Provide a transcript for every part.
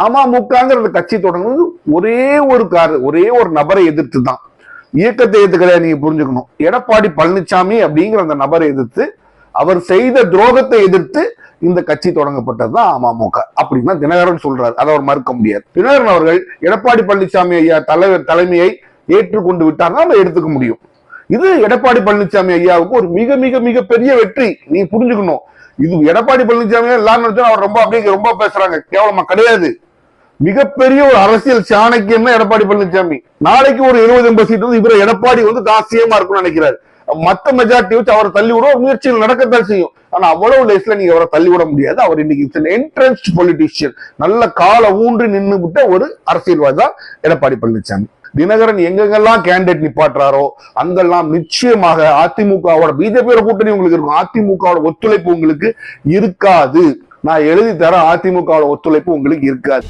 அமமுகங்கிற கட்சி தொடங்குனது ஒரே ஒரு கார் ஒரே ஒரு நபரை எதிர்த்து தான் இயக்கத்தை எதிர்த்து கிடையாது நீங்க புரிஞ்சுக்கணும். எடப்பாடி பழனிசாமி அப்படிங்கிற அந்த நபரை எதிர்த்து அவர் செய்த துரோகத்தை எதிர்த்து இந்த கட்சி தொடங்கப்பட்டது தான் அமமுக. அப்படின்னா தினகரன் சொல்றாரு. அதை அவர் மறுக்க முடியாது. தினகரன் அவர்கள் எடப்பாடி பழனிசாமி ஐயா தலைவர் தலைமையை ஏற்றுக்கொண்டு விட்டார்னா அதை எடுத்துக்க முடியும். இது எடப்பாடி பழனிசாமி ஐயாவுக்கு ஒரு மிக மிக மிக பெரிய வெற்றி. நீ புரிஞ்சுக்கணும். இது எடப்பாடி பழனிசாமி எல்லாரும் அவர் ரொம்ப அப்படியே ரொம்ப பேசுறாங்க. கேவலமா கிடையாது. மிகப்பெரிய ஒரு அரசியல் சாணக்கியம் எடப்பாடி பழனிசாமி. நாளைக்கு ஒரு இருபது எண்பது சீட் வந்து இவரை எடப்பாடி வந்து தாசியமா இருக்கும்னு நினைக்கிறாரு. மத்த மெஜாரிட்டி வச்சு அவரை தள்ளி விட முயற்சிகள் நடக்கத்தான் செய்யும். ஆனா அவ்வளவு லேஸ்ல நீங்க அவரை தள்ளி விட முடியாது. அவர் இன்னைக்கு என்ட்ரன்ஸ்ட் பொலிட்டீஷியன் நல்ல காலை ஊன்றி நின்று விட்ட ஒரு அரசியல்வாதி தான் எடப்பாடி பழனிசாமி. தினகரன் எங்கெங்கெல்லாம் கேண்டிடேட் நிப்பாட்டுறாரோ அங்கெல்லாம் நிச்சயமாக அதிமுகவோட பிஜேபியோட கூட்டணி உங்களுக்கு இருக்கும். அதிமுகவோட ஒத்துழைப்பு உங்களுக்கு இருக்காது. நான் எழுதி தரேன் அதிமுகவோட ஒத்துழைப்பு உங்களுக்கு இருக்காது.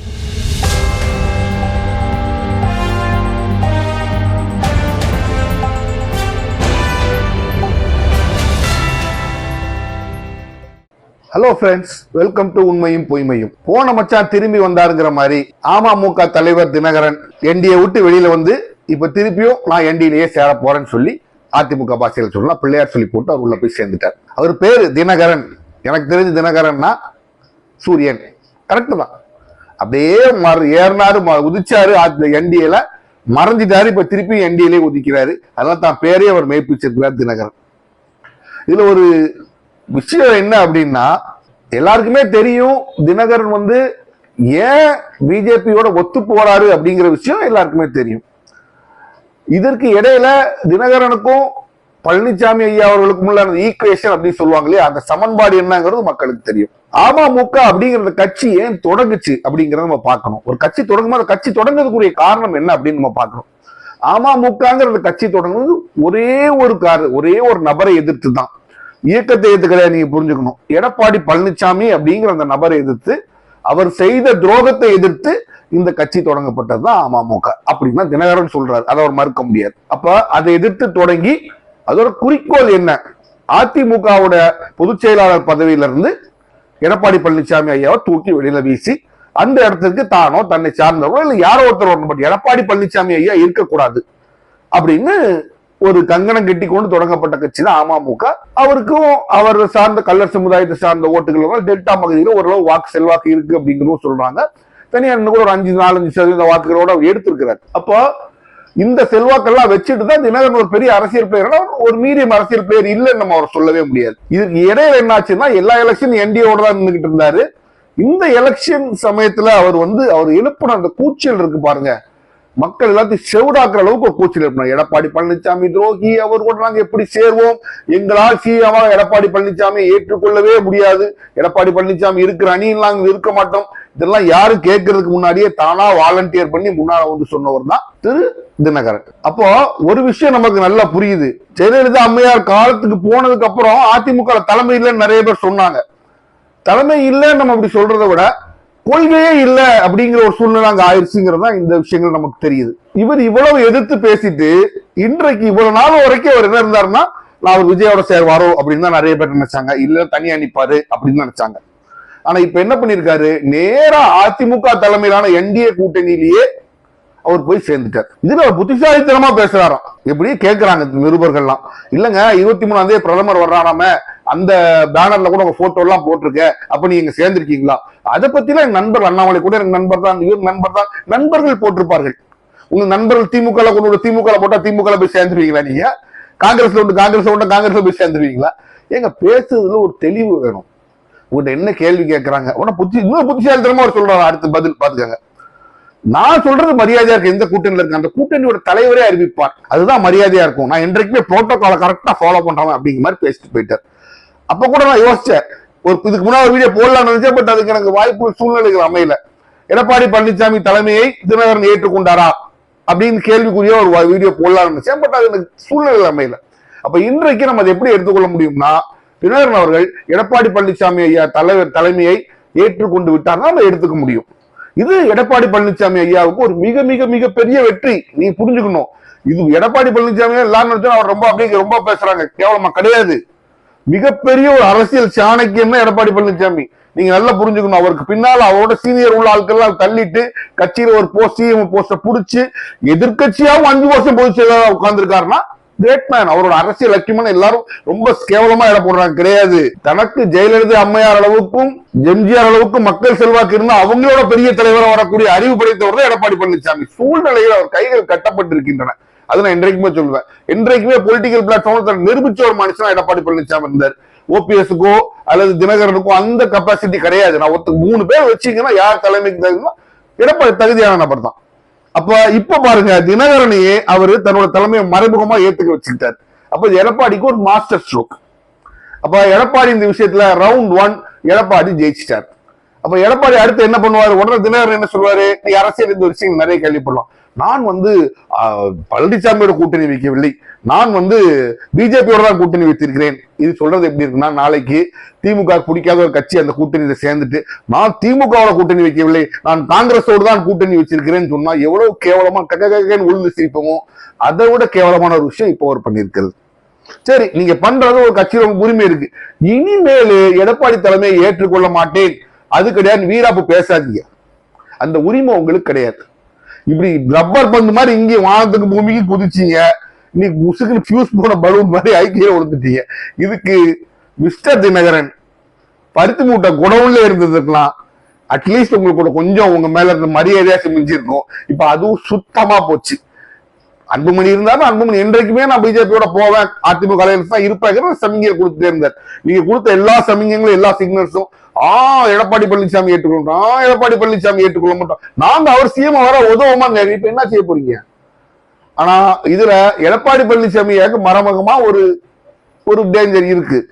ஹலோ ஃப்ரெண்ட்ஸ் வெல்கம் டு உண்மையும் பொய்மையும். போன மச்சான் திரும்பி வந்தாருங்கிற மாதிரி அமமுக தலைவர் தினகரன் என்டிஏ விட்டு வெளியில வந்து இப்ப திருப்பியும் நான் என்டியிலேயே சேர போறேன்னு சொல்லி அதிமுக பாஷையில் சொல்லலாம். பிள்ளையார் சொல்லி போட்டு அவர் உள்ள போய் சேர்ந்துட்டார். அவர் பேரு தினகரன். எனக்கு தெரிஞ்சு தினகரன்னா சூரியன். கரெக்டு தான். அப்படியே மறு ஏறினாரு ம- உதிச்சாரு என்டிஏல மறைஞ்சிட்டாரு இப்ப திருப்பி என்டிஏலே உதிக்கிறாரு அதனால தான் பேரே அவர் மெய்ப்பிச்சிருக்கிறார் தினகரன். இதுல ஒரு விஷயம் என்ன அப்படின்னா எல்லாருக்குமே தெரியும் தினகரன் வந்து ஏன் பிஜேபியோட ஒத்து போறாரு அப்படிங்கிற விஷயம் எல்லாருக்குமே தெரியும். இதற்கு இடையில தினகரனுக்கும் பழனிசாமி ஐயா அவர்களுக்கும் உள்ள அந்த ஈக்குவேஷன் அப்படின்னு சொல்லுவாங்க இல்லையா அந்த சமன்பாடு என்னங்கிறது மக்களுக்கு தெரியும். அமமுக அப்படிங்கிற கட்சி ஏன் தொடங்குச்சு அப்படிங்கறத நம்ம பார்க்கணும். ஒரு கட்சி தொடங்கும் போது கட்சி தொடங்குறதுக்குரிய காரணம் என்ன அப்படின்னு நம்ம பார்க்கணும். அமமுகங்கிற கட்சி தொடங்குனது ஒரே ஒரு கார் ஒரே ஒரு நபரை எதிர்த்து தான் இயக்கத்தை எதிர்த்து நீங்க புரிஞ்சுக்கணும். எடப்பாடி பழனிசாமி அப்படிங்கிற அந்த நபரை எதிர்த்து அவர் செய்த துரோகத்தை எதிர்த்து இந்த கட்சி தொடங்கப்பட்டது தான் அமமுக. அப்படின்னா தினகரன் சொல்றாரு. அதை அவர் மறுக்க முடியாது. அப்ப அதை எதிர்த்து தொடங்கி அதோட குறிக்கோள் என்ன? அதிமுகவோட பொதுச் செயலாளர் பதவியில இருந்து எடப்பாடி பழனிசாமி ஐயாவை தூக்கி வெளியில வீசி அந்த இடத்துக்கு தானோ தன்னை சார்ந்தவரோ இல்ல யாரோ ஒருத்தர் வரணும். பட் எடப்பாடி பழனிசாமி ஐயா இருக்கக்கூடாது அப்படின்னு ஒரு கங்கணம் கட்டி கொண்டு தொடங்கப்பட்ட கட்சி தான் அமமுக. அவருக்கும் அவர் சார்ந்த கல்லர் சமுதாயத்தை சார்ந்த ஓட்டுகள் டெல்டா பகுதியில் ஓரளவு வாக்கு செல்வாக்கு இருக்கு அப்படிங்கிறதும் சொல்றாங்க. தனியார் இன்னும் கூட ஒரு அஞ்சு நாலஞ்சு சதவீத வாக்குகளோட அவர் எடுத்திருக்கிறார். அப்போ இந்த செல்வாக்கெல்லாம் வச்சுட்டு தான் தினகரன் ஒரு பெரிய அரசியல் பிளேயர் ஒரு மீடியம் அரசியல் பிளேயர் இல்லைன்னு நம்ம அவர் சொல்லவே முடியாது. இதுக்கு இடையில என்னாச்சுன்னா எல்லா எலெக்ஷன் என்டிஏவோட தான் நின்றுகிட்டு இருந்தாரு. இந்த எலெக்ஷன் சமயத்துல அவர் வந்து அவர் எழுப்பின அந்த கூச்சல் இருக்கு பாருங்க. மக்கள் எல்லாத்தையும் செவிடாக்குற அளவுக்கு ஒரு கூச்சல் இருப்பாங்க எடப்பாடி பழனிசாமி துரோகி அவர் கூட நாங்க எப்படி சேர்வோம்? எங்களால் சீக்கிரமாக எடப்பாடி பழனிசாமி ஏற்றுக்கொள்ளவே முடியாது. எடப்பாடி பழனிசாமி இருக்கிற அணியில் நாங்கள் இருக்க மாட்டோம். இதெல்லாம் யாரும் கேட்கறதுக்கு முன்னாடியே தானா வாலண்டியர் பண்ணி முன்னால வந்து சொன்னவர் தான் திரு தினகரன். அப்போ ஒரு விஷயம் நமக்கு நல்லா புரியுது. ஜெயலலிதா அம்மையார் காலத்துக்கு போனதுக்கு அப்புறம் அதிமுக தலைமை இல்லைன்னு நிறைய பேர் சொன்னாங்க. தலைமை இல்லைன்னு நம்ம அப்படி சொல்றதை விட கொள்கையே இல்ல அப்படிங்கிற ஒரு சூழ்நிலை அங்க ஆயிடுச்சுங்கிறது தான் இந்த விஷயங்கள் நமக்கு தெரியுது. இவர் இவ்வளவு எதிர்த்து பேசிட்டு இன்றைக்கு இவ்வளவு நாள் வரைக்கும் அவர் என்ன இருந்தாருன்னா நான் அவர் விஜயோட சேர்வாரோ அப்படின்னு தான் நிறைய பேர் நினைச்சாங்க. இல்ல தனியா நிப்பாரு அப்படின்னு நினைச்சாங்க. ஆனா இப்ப என்ன பண்ணிருக்காரு நேரா அதிமுக தலைமையிலான என்டிஏ கூட்டணியிலேயே அவர் போய் சேர்ந்துட்டார். இதுல அவர் புத்திசாலித்தனமா பேசுறாராம். எப்படி? கேட்கிறாங்க நிருபர்கள்லாம். இல்லங்க இருபத்தி மூணாம் தேதி பிரதமர் வர்றாராம அந்த பேனர்ல கூட உங்க போட்டோ எல்லாம் போட்டிருக்க அப்ப நீங்க சேர்ந்திருக்கீங்களா? அதை பத்திலாம் என் நண்பர் அண்ணாமலை கூட எனக்கு நண்பர் தான் இவர் நண்பர் தான். நண்பர்கள் போட்டிருப்பார்கள். உங்க நண்பர்கள் திமுக கொண்டு திமுக போட்டா திமுக போய் சேர்ந்துருவீங்களா நீங்க? காங்கிரஸ்ல உண்டு காங்கிரஸ் உண்டு காங்கிரஸ்ல போய் சேர்ந்துருவீங்களா? ஏங்க பேசுறதுல ஒரு தெளிவு வேணும். உங்கள்கிட்ட என்ன கேள்வி கேட்கறாங்க? உடனே புத்தி இன்னொரு புத்திசாலித்தனமா அவர் சொல்றாரு அடுத்து பதில் பாத்துக்கங்க நான் சொல்றது மரியாதையா இருக்கு. எந்த கூட்டணியில இருக்கு அந்த கூட்டணியோட தலைவரே அறிவிப்பார். அதுதான் மரியாதையா இருக்கும். நான் என்றைக்குமே புரோட்டோகால கரெக்டா ஃபாலோ பண்றவன் அப்படிங்கிற மாதிரி பேசிட்டு போயிட்டார். அப்ப கூட நான் யோசிச்சேன். ஒரு இதுக்கு முன்னாடி ஒரு வீடியோ போடலாம் நினைச்சேன் பட் அதுக்கு எனக்கு வாய்ப்பு சூழ்நிலைகள் அமையல. எடப்பாடி பழனிசாமி தலைமையை தினகரன் ஏற்றுக்கொண்டாரா அப்படின்னு கேள்விக்குரிய ஒரு வீடியோ போடலாம்னு நினைச்சேன் பட் அது எனக்கு சூழ்நிலைகள் அமையல. அப்ப இன்றைக்கு நம்ம அதை எப்படி எடுத்துக்கொள்ள முடியும்னா தினகரன் அவர்கள் எடப்பாடி பழனிசாமி ஐயா தலைவர் தலைமையை ஏற்றுக்கொண்டு விட்டார்னா நம்ம எடுத்துக்க முடியும். இது எடப்பாடி பழனிசாமி ஐயாவுக்கு ஒரு மிக மிக மிக பெரிய வெற்றி. நீ புரிஞ்சுக்கணும். இது எடப்பாடி பழனிசாமி எல்லாரும் நினைச்சா அவர் ரொம்ப அப்படியே ரொம்ப பேசுறாங்க. கேவலமா கிடையாது. மிகப்பெரிய ஒரு அரசியல் சாணக்கியம் எடப்பாடி பழனிசாமி நீங்க நல்லா புரிஞ்சுக்கணும். அவருக்கு பின்னால் அவரோட சீனியர் உள்ள ஆட்கள்லாம் தள்ளிட்டு கட்சியில ஒரு போஸ்ட் சிஎம் போஸ்ட புடிச்சு எதிர்க்கட்சியாவும் அஞ்சு வருஷம் பொதுச் செயலாளர் உட்கார்ந்துருக்காருன்னா கிரேட் மேன் அவரோட அரசியல் லட்சியமான எல்லாரும் ரொம்ப கேவலமா இட போடுறாங்க. கிடையாது. தனக்கு ஜெயலலிதா அம்மையார் அளவுக்கும் எம்ஜிஆர் அளவுக்கும் மக்கள் செல்வாக்கு இருந்தா அவங்களோட பெரிய தலைவரை வரக்கூடிய அறிவு படைத்தவர் தான் எடப்பாடி பழனிசாமி சூழ்நிலையில் அவர் கைகள் கட்டப்பட்டிருக்கின்றன. அது நான் என்றைக்குமே சொல்லுவேன் என்றைக்குமே பொலிட்டிக்கல் பிளாட்ஃபார்ம் தன் நிரூபிச்ச ஒரு மனுஷனா எடப்பாடி பழனிசாமி இருந்தார். ஓபிஎஸ்க்கோ அல்லது தினகரனுக்கோ அந்த கெப்பாசிட்டி கிடையாது. நான் ஒருத்தர் மூணு பேர் வச்சீங்கன்னா யார் தலைமைக்கு தகுதினா எடப்பாடி தகுதியான நபர் தான். அப்ப இப்ப பாருங்க தினகரனையே அவரு தன்னோட தலைமையை மறைமுகமா ஏத்துக்க வச்சுக்கிட்டார் அப்ப எடப்பாடிக்கு ஒரு மாஸ்டர் ஸ்ட்ரோக் அப்ப எடப்பாடி இந்த விஷயத்துல ரவுண்ட் ஒன் எடப்பாடி ஜெயிச்சிட்டார். அப்ப எடப்பாடி அடுத்து என்ன பண்ணுவாரு? உடனே தினகரன் என்ன சொல்லுவாரு? நீ அரசியல் இந்த விஷயம் நிறைய கேள்விப்படலாம் நான் வந்து பழனிசாமியோட கூட்டணி வைக்கவில்லை. நான் வந்து பிஜேபியோட தான் கூட்டணி வைத்திருக்கிறேன். இது சொல்றது எப்படி இருக்குன்னா நாளைக்கு திமுக பிடிக்காத ஒரு கட்சி அந்த கூட்டணியில சேர்ந்துட்டு நான் திமுகவோட கூட்டணி வைக்கவில்லை. நான் காங்கிரஸோடு தான் கூட்டணி வச்சிருக்கிறேன்னு சொன்னா எவ்வளவு கேவலமா கக ககன்னு உளுந்து சிரிப்போமோ அதை விட கேவலமான ஒரு விஷயம் இப்போ அவர் பண்ணியிருக்கிறது. சரி நீங்க பண்றது ஒரு கட்சியில உங்களுக்கு உரிமை இருக்கு. இனிமேல் எடப்பாடி தலைமையை ஏற்றுக்கொள்ள மாட்டேன். அது கிடையாது வீராப்பு பேசாதீங்க. அந்த உரிமை உங்களுக்கு கிடையாது. இப்படி ரப்பர் பந்து மாதிரி இங்கே வானத்துக்கு பூமிக்கு குதிச்சீங்க. இன்னைக்கு முசுக்கு ஃபியூஸ் போன பலூன் மாதிரி ஐக்கிய கொடுத்துட்டீங்க இதுக்கு மிஸ்டர் தினகரன் பருத்தி மூட்டை குடவுல இருந்ததுக்கெல்லாம் அட்லீஸ்ட் உங்களுக்கு கூட கொஞ்சம் உங்க மேல இருந்த மரியாதையா மிஞ்சிருக்கும் இப்ப அதுவும் சுத்தமா போச்சு. அன்புமணி இருந்தாலும் அன்புமணி என்றைக்குமே நான் பிஜேபியோட போவேன். அதிமுக தான் இருப்பேன். சமிங்கை கொடுத்துட்டே இருந்தார். நீங்க கொடுத்த எல்லா சமிங்கங்களும் எல்லா சிக்னல்ஸும் ஆஹ் எடப்பாடி பழனிசாமி ஏற்றுக்கொள்ள ஆ எடப்பாடி பழனிசாமி ஏற்றுக்கொள்ள மாட்டோம். நாங்க அவர் சிஎம் வர உதவுமாங்க இப்ப என்ன செய்ய போறீங்க? ஆனா இதுல எடப்பாடி பழனிசாமியாக்கு மரமகமா ஒரு ஒரு டேஞ்சர் இருக்கு.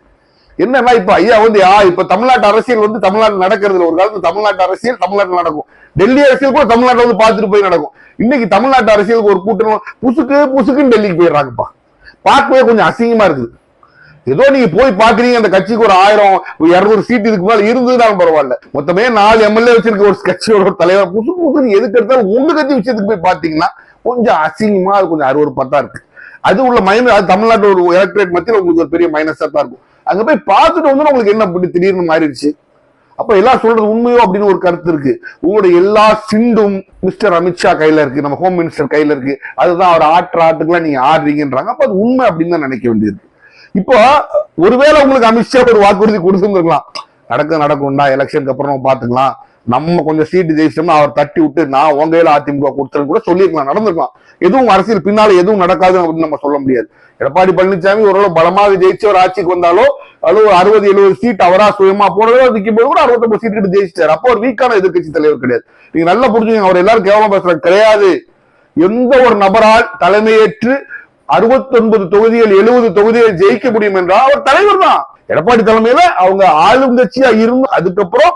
என்னன்னா இப்ப ஐயா வந்து ஆ இப்ப தமிழ்நாட்டு அரசியல் வந்து தமிழ்நாடு நடக்கிறது ஒரு காலத்துல தமிழ்நாட்டு அரசியல் தமிழ்நாட்டுல நடக்கும். டெல்லி அரசியல் கூட தமிழ்நாட்டுல வந்து பார்த்துட்டு போய் நடக்கும். இன்னைக்கு தமிழ்நாட்டு அரசியலுக்கு ஒரு கூட்டம் புசுக்கு புசுக்குன்னு டெல்லிக்கு போயிடுறாங்கப்பா. பார்க்கவே கொஞ்சம் அசிங்கமா இருக்குது. ஏதோ நீங்க போய் பாக்குறீங்க அந்த கட்சிக்கு ஒரு ஆயிரம் இருநூறு சீட் இதுக்கு மேல இருந்ததுனாலும் பரவாயில்ல. மொத்தமே நாலு எம்எல்ஏ வச்சிருக்க ஒரு கட்சியோட தலைவர் புதுசு புதுசு எதுக்கு எடுத்தாலும் உங்க கட்சி விஷயத்துக்கு போய் பாத்தீங்கன்னா கொஞ்சம் அசிங்கமா அது கொஞ்சம் அறுவறு பத்தா இருக்கு. அது உள்ள மைனஸ் அது தமிழ்நாட்டோட ஒரு எலக்ட்ரேட் மத்தியில் உங்களுக்கு ஒரு பெரிய மைனஸா தான் இருக்கும். அங்க போய் பார்த்துட்டு வந்து உங்களுக்கு என்ன இப்படி திடீர்னு மாறிடுச்சு? அப்ப எல்லாம் சொல்றது உண்மையோ அப்படின்னு ஒரு கருத்து இருக்கு. உங்களுடைய எல்லா சிண்டும் மிஸ்டர் அமித்ஷா கையில இருக்கு நம்ம ஹோம் மினிஸ்டர் கையில இருக்கு. அதுதான் அவர் ஆற்று ஆட்டுக்கெல்லாம் நீங்க ஆடுறீங்கன்றாங்க. அப்ப அது உண்மை அப்படின்னு தான் நினைக்க வேண்டியது. இப்போ ஒருவேளை உங்களுக்கு அமித்ஷா ஒரு வாக்குறுதி கொடுத்துருந்துருக்கலாம். நடக்க நடக்கும்டா எலெக்ஷனுக்கு அப்புறம் நம்ம பாத்துக்கலாம் நம்ம கொஞ்சம் சீட்டு ஜெயிச்சோம்னா அவர் தட்டி விட்டு நான் உங்க கையில அதிமுக கொடுத்துருன்னு கூட சொல்லியிருக்கலாம் நடந்திருக்கலாம். எதுவும் அரசியல் பின்னால எதுவும் நடக்காது அப்படின்னு நம்ம சொல்ல முடியாது. எடப்பாடி பழனிசாமி ஓரளவு பலமாக ஜெயிச்சு ஒரு ஆட்சிக்கு வந்தாலோ அது ஒரு அறுபது எழுபது சீட் அவரா சுயமா போனதோ நிற்கும் போது கூட அறுபத்தொன்பது சீட் கிட்ட ஜெயிச்சிட்டாரு. அப்போ ஒரு வீக்கான எதிர்க்கட்சி தலைவர் கிடையாது. நீங்க நல்லா புரிஞ்சுங்க அவர் எல்லாரும் கேவலம் பேசுறாங்க கிடையாது. எந்த ஒரு நபரால் தலைமையேற்று அறுபத்தொன்பது தொகுதிகள் எழுபது தொகுதிகள் ஜெயிக்க முடியும் என்றால் அவர் தலைவர் தான். எடப்பாடி தலைமையில அவங்க ஆளுங்கட்சியா இருந்து அதுக்கப்புறம்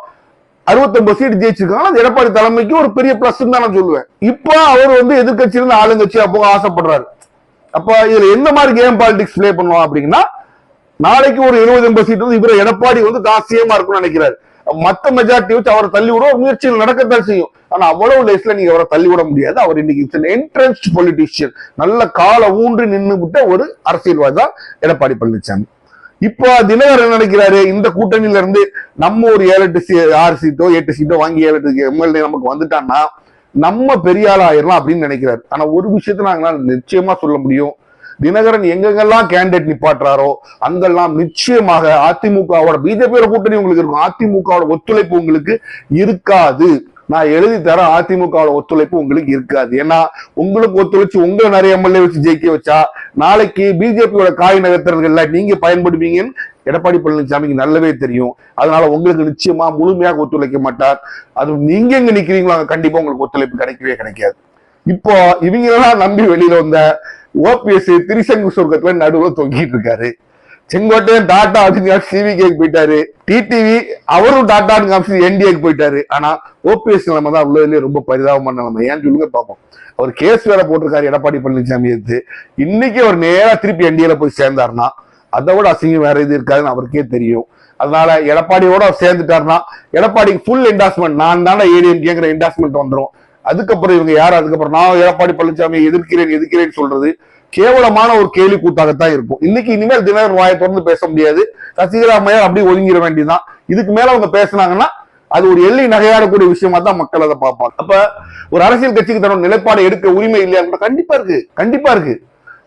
அறுபத்தொன்பது சீட் ஜெயிச்சிருக்காங்க. அது எடப்பாடி தலைமைக்கு ஒரு பெரிய பிளஸ் தான் நான் சொல்லுவேன். இப்போ அவர் வந்து எதிர்கட்சியிலிருந்து ஆளுங்கட்சியா போக ஆசைப்படுறாரு. அப்ப இதுல எந்த மாதிரி கேம் பாலிடிக்ஸ் பிளே பண்ணுவோம் அப்படின்னா நாளைக்கு ஒரு எழுபது எண்பது சீட் வந்து இவரை எடப்பாடி வந்து தான் இருக்கும்னு நினைக்கிறாரு. மத்த மெஜாரிட்டி வச்சு அவரை தள்ளி விட முயற்சிகள் நடக்கத்தான் செய்யும். ஆனா அவ்வளவு லேஸ்ல நீங்க அவரை தள்ளி விட முடியாது. அவர் இன்னைக்கு என்ட்ரன்ஸ்ட் பொலிட்டீஷியன் நல்ல கால ஊன்றி நின்று விட்ட ஒரு அரசியல்வாதி தான் எடப்பாடி பழனிசாமி இப்போ தினகரன் என்ன நினைக்கிறாரு? இந்த கூட்டணியில இருந்து நம்ம ஒரு ஏழு எட்டு சீ ஆறு சீட்டோ எட்டு சீட்டோ வாங்கி ஏழு எட்டு எம்எல்ஏ நமக்கு வந்துட்டான்னா நம்ம பெரிய ஆள் ஆயிரலாம் அப்படின்னு நினைக்கிறாரு. ஆனா ஒரு விஷயத்த நாங்களால நிச்சயமா சொல்ல முடியும். தினகரன் எங்கெங்கெல்லாம் கேண்டிடேட் நிப்பாட்டுறாரோ அங்கெல்லாம் நிச்சயமாக அதிமுகவோட பிஜேபியோட கூட்டணி உங்களுக்கு இருக்கும். அதிமுகவோட ஒத்துழைப்பு உங்களுக்கு இருக்காது. நான் எழுதி தரேன் அதிமுகவோட ஒத்துழைப்பு உங்களுக்கு இருக்காது. ஏன்னா உங்களுக்கு ஒத்துழைச்சு உங்களை நிறைய எம்எல்ஏ வச்சு ஜெயிக்க வச்சா நாளைக்கு பிஜேபியோட காய் நகர்த்தல்கள்ல நீங்க பயன்படுவீங்கன்னு எடப்பாடி பழனிசாமிக்கு நல்லாவே தெரியும். அதனால உங்களுக்கு நிச்சயமா முழுமையாக ஒத்துழைக்க மாட்டார். அது நீங்க எங்க நிக்கிறீங்களோ அங்க கண்டிப்பா உங்களுக்கு ஒத்துழைப்பு கிடைக்கவே கிடைக்காது. இப்போ இவங்களெல்லாம் நம்பி வெளியில வந்த ஓபிஎஸ் திரிசங்கு சொர்க்கத்துல நடுவில் தொங்கிட்டு இருக்காரு. செங்கோட்டையன் டாட்டா அப்படின்னு சிவிகேக்கு போயிட்டாரு. டிடிவி அவரும் டாட்டான்னு காமிச்சு என்டிஏக்கு போயிட்டாரு. ஆனா ஓபிஎஸ் நிலைமை தான் உள்ளதுலயே ரொம்ப பரிதாபமான நிலைமை. ஏன்னு சொல்லுங்க பார்ப்போம் அவர் கேஸ் வேற போட்டிருக்காரு எடப்பாடி பழனிசாமி எடுத்து இன்னைக்கு அவர் நேரா திருப்பி என்டிஏல போய் சேர்ந்தாருன்னா அதை விட அசிங்கம் வேற இது இருக்காதுன்னு அவருக்கே தெரியும். அதனால எடப்பாடியோட சேர்ந்துட்டாருன்னா எடப்பாடிக்கு ஃபுல் என்டாஸ்மெண்ட் நான் தானே ஏடிஎம் கேங்கிற என்டாஸ்மெண்ட் வந்துடும் அதுக்கப்புறம் இவங்க யார்? அதுக்கப்புறம் நான் எடப்பாடி பழனிசாமி எதிர்க்கிறேன் எதிர்க்கிறேன்னு சொல்றது கேவலமான ஒரு கேலி கூத்தாகத்தான் இருக்கும். இன்னைக்கு இனிமேல் தினகரன் வாயை திறந்து பேச முடியாது. சசிகலா அம்மையார் அப்படியே ஒதுங்கிட வேண்டியதுதான். இதுக்கு மேல அவங்க பேசுனாங்கன்னா அது ஒரு எள்ளி நகையாடக்கூடிய விஷயமா தான் மக்கள் அதை பார்ப்பாங்க. அப்ப ஒரு அரசியல் கட்சிக்கு தன்னோட நிலைப்பாடு எடுக்க உரிமை இல்லையா? கண்டிப்பா இருக்கு. கண்டிப்பா இருக்கு.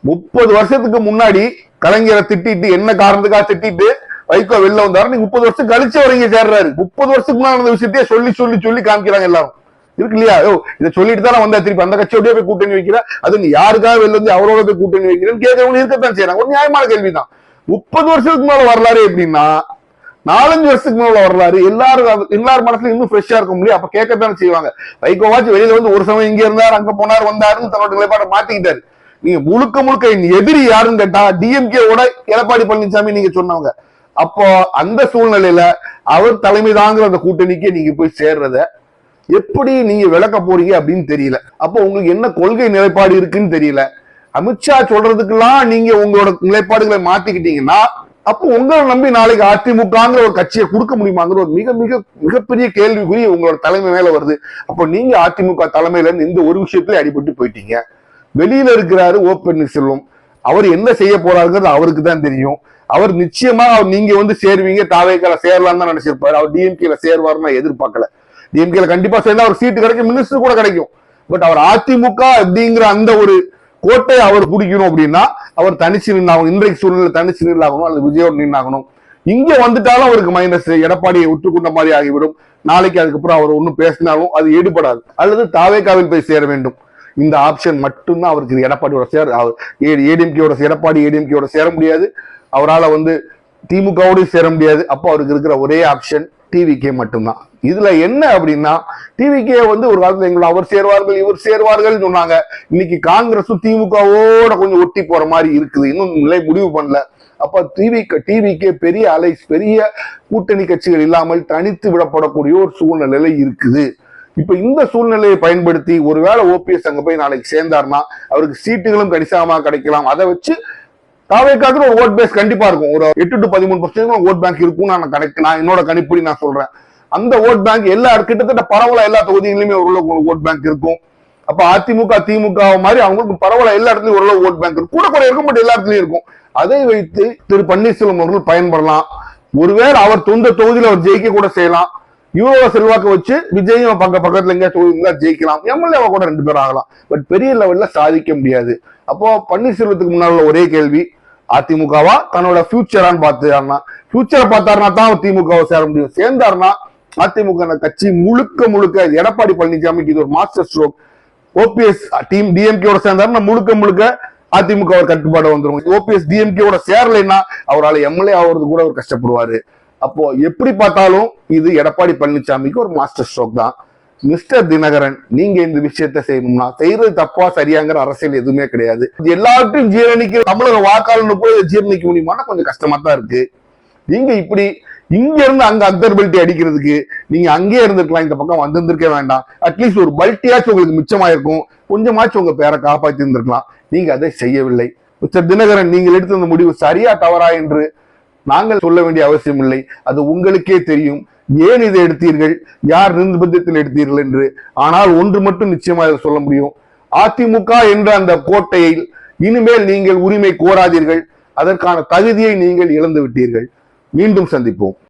முப்பது வருஷத்துக்கு முன்னாடி கலைஞரை திட்டிட்டு என்ன காரணத்துக்காக திட்டிட்டு வைகோ வெளில வந்தாரு நீங்க முப்பது வருஷம் கழிச்சு வரீங்க இங்க சேர்றாரு. முப்பது வருஷத்துக்கு முன்னாடி நடந்த விஷயத்தையே சொல்லி சொல்லி சொல்லி காமிக்கிறாங்க எல்லாரும். இருக்கு இல்லையா ஓ இதை சொல்லிட்டு தான் வந்தா திருப்பி அந்த கட்சியோடய போய் கூட்டணி வைக்கிற அது நீ யாருக்காக வெளில வந்து அவரோட போய் கூட்டணி வைக்கிறேன்னு கேட்கறவங்க இருக்கத்தான் செய்யறாங்க. ஒரு நியாயமான கேள்விதான். முப்பது வருஷத்துக்கு மேல வரலாறு எப்படின்னா நாலஞ்சு வருஷத்துக்கு மேல வரலாறு எல்லாரும் அது- எல்லார் மனசுல இன்னும் ஃப்ரெஷ்ஷா இருக்க முடியும். அப்ப கேட்கத்தானே செய்வாங்க. வைகோவாச்சு வெளியில வந்து ஒரு சமயம் இங்க இருந்தார் அங்க போனார் வந்தாருன்னு தன்னோட நிலைப்பாட்டை மாத்திக்கிட்டாரு. நீங்க முழுக்க முழுக்க எதிரி யாருன்னு கேட்டா டிஎம்கே ஓட எடப்பாடி பழனிசாமி நீங்க சொன்னவங்க. அப்போ அந்த சூழ்நிலையில அவர் தலைமை தாங்குற அந்த கூட்டணிக்கு நீங்க போய் சேர்றத எப்படி நீங்க விளக்க போறீங்க அப்படின்னு தெரியல. அப்போ உங்களுக்கு என்ன கொள்கை நிலைப்பாடு இருக்குன்னு தெரியல. அமித்ஷா சொல்றதுக்கெல்லாம் நீங்க உங்களோட நிலைப்பாடுகளை மாத்திக்கிட்டீங்கன்னா அப்போ உங்களை நம்பி நாளைக்கு அதிமுகங்கிற ஒரு கட்சியை கொடுக்க முடியுமாங்கிற ஒரு மிக மிக மிகப்பெரிய கேள்விக்குறி உங்களோட தலைமை மேல வருது. அப்போ நீங்க அதிமுக தலைமையில இருந்து இந்த ஒரு விஷயத்துல அடிபட்டு போயிட்டீங்க. வெளியில இருக்கிறாரு ஓ பன்னீர்செல்வம். அவர் என்ன செய்ய போறாருங்கிறது அவருக்கு தான் தெரியும். அவர் நிச்சயமா நீங்க வந்து சேருவீங்க தாவேக்கால சேரலாம் தான் நினைச்சிருப்பாரு. அவர் டிஎம்கேல சேருவாருன்னு நான் எதிர்பார்க்கல. டிஎம்கேல கண்டிப்பா சேர்ந்தா அவர் சீட்டு கிடைக்கும் மினிஸ்டர் கூட கிடைக்கும். பட் அவர் அதிமுக அப்படிங்கிற அந்த ஒரு கோட்டை அவர் பிடிக்கணும் அப்படின்னா அவர் தனிச்சு நின்னாகணும். இன்றைக்கு சூழ்நிலை தனிச்சு நின்னாகணும் அல்லது விஜயோட நின்னாகணும். இங்க வந்துட்டாலும் அவருக்கு மைனஸ் எடப்பாடியை உற்றுக்கொண்ட மாதிரி ஆகிவிடும். நாளைக்கு அதுக்கப்புறம் அவர் ஒன்றும் பேசினாலும் அது ஈடுபடாது. அல்லது தாவேக்காவில் போய் சேர வேண்டும். இந்த ஆப்ஷன் மட்டும்தான் அவருக்கு எடப்பாடியோட சேர அவர் ஏடிஎம்கேயோட எடப்பாடி ஏடிஎம்கேயோட சேர முடியாது. அவரால் வந்து திமுகவோடய சேர முடியாது. அப்போ அவருக்கு இருக்கிற ஒரே ஆப்ஷன் டிவிகே மட்டும்தான். இதுல என்ன அப்படின்னா டிவிகே வந்து ஒரு காலத்துல எங்களை அவர் சேர்வார்கள் இவர் சேர்வார்கள் சொன்னாங்க. இன்னைக்கு காங்கிரஸும் திமுகவோட கொஞ்சம் ஒட்டி போற மாதிரி இருக்குது. இன்னும் நிலை முடிவு பண்ணல. அப்ப டிவி டிவிக்கே பெரிய அலை பெரிய கூட்டணி கட்சிகள் இல்லாமல் தனித்து விடப்படக்கூடிய ஒரு சூழ்நிலை இருக்குது. இப்ப இந்த சூழ்நிலையை பயன்படுத்தி ஒருவேளை ஓபிஎஸ் அங்க போய் நாளைக்கு சேர்ந்தாருன்னா அவருக்கு சீட்டுகளும் கணிசமா கிடைக்கலாம். அதை வச்சு தாவேக்காக்கு ஒரு ஓட் பேஸ் கண்டிப்பா இருக்கும். ஒரு எட்டு டு பதிமூணு பர்சன்ட் ஓட் பேங்க் இருக்கும் நான் கணக்கு நான் என்னோட கணிப்படி நான் சொல்றேன். அந்த ஓட் பேங்க் எல்லா கிட்டத்தட்ட பரவலா எல்லா தொகுதிகளிலுமே ஓரளவு ஓட் பேங்க் இருக்கும். அப்ப அதிமுக திமுக மாதிரி அவங்களுக்கு பரவலா எல்லா இடத்துலயும் ஓரளவு ஓட் பேங்க் இருக்கும். கூட கூட இருக்கும் பட் எல்லா இடத்துலயும் இருக்கும். அதை வைத்து திரு பன்னீர்செல்வம் அவர்கள் பயன்படலாம். ஒருவேளை அவர் சொந்த தொகுதியில் அவர் ஜெயிக்க கூட செய்யலாம். யூரோ செல்வாக்கு வச்சு விஜயும் பக்க பக்கத்துல எங்க தொகுதி ஜெயிக்கலாம். எம்எல்ஏ கூட ரெண்டு பேரும் ஆகலாம். பட் பெரிய லெவல்ல சாதிக்க முடியாது. அப்போ பன்னீர்செல்வத்துக்கு முன்னால ஒரே கேள்வி அதிமுகவா? தன்னோட ஃபியூச்சரான்னு பார்த்தாருன்னா ஃபியூச்சரை பார்த்தாருன்னா தான் திமுகவை சேர முடியும். சேர்ந்தாருன்னா அதிமுக கட்சி முழுக்க முழுக்க எடப்பாடி பழனிசாமிக்கு இது ஒரு மாஸ்டர் ஸ்ட்ரோக் ஓபிஎஸ் டீம் டிஎம்கேட சேர்ந்தாருன்னா முழுக்க முழுக்க அதிமுக ஒரு கட்டுப்பாடு வந்துடும் ஓபிஎஸ் டிஎம்கேட சேரலைன்னா அவரால் எம்எல்ஏ ஆகுறது கூட அவர் கஷ்டப்படுவாரு. அப்போ எப்படி பார்த்தாலும் இது எடப்பாடி பழனிசாமிக்கு ஒரு மாஸ்டர் ஸ்ட்ரோக் தான். மிஸ்டர் தினகரன் நீங்க இந்த விஷயத்த செய்யணும்னா செய்யறது தப்பா சரியாங்கிற அரசியல் எதுவுமே கிடையாது. இது எல்லாத்தையும் ஜீரணிக்க தமிழக வாக்காளர் போய் ஜீரணிக்க முடியுமானா கொஞ்சம் கஷ்டமா தான் இருக்கு. நீங்க இப்படி இங்க இருந்து அங்க அந்தர் பல்ட்டி அடிக்கிறதுக்கு நீங்க அங்கேயே இருந்திருக்கலாம் இந்த பக்கம் வந்திருந்திருக்க வேண்டாம். அட்லீஸ்ட் ஒரு பல்ட்டியாச்சும் உங்களுக்கு மிச்சமாயிருக்கும். கொஞ்சமாச்சும் உங்க பேரை காப்பாத்தி இருந்திருக்கலாம். நீங்க அதை செய்யவில்லை. மிஸ்டர் தினகரன் நீங்கள் எடுத்த முடிவு சரியா தவறா என்று நாங்கள் சொல்ல வேண்டிய அவசியம் இல்லை அது உங்களுக்கே தெரியும். ஏன் இதை எடுத்தீர்கள்? யார் நிர்பந்தத்தில் எடுத்தீர்கள் என்று? ஆனால் ஒன்று மட்டும் நிச்சயமாக சொல்ல முடியும். அதிமுக என்ற அந்த கோட்டையில் இனிமேல் நீங்கள் உரிமை கோராதீர்கள். அதற்கான தகுதியை நீங்கள் இழந்து விட்டீர்கள் மீண்டும் சந்திப்போம்.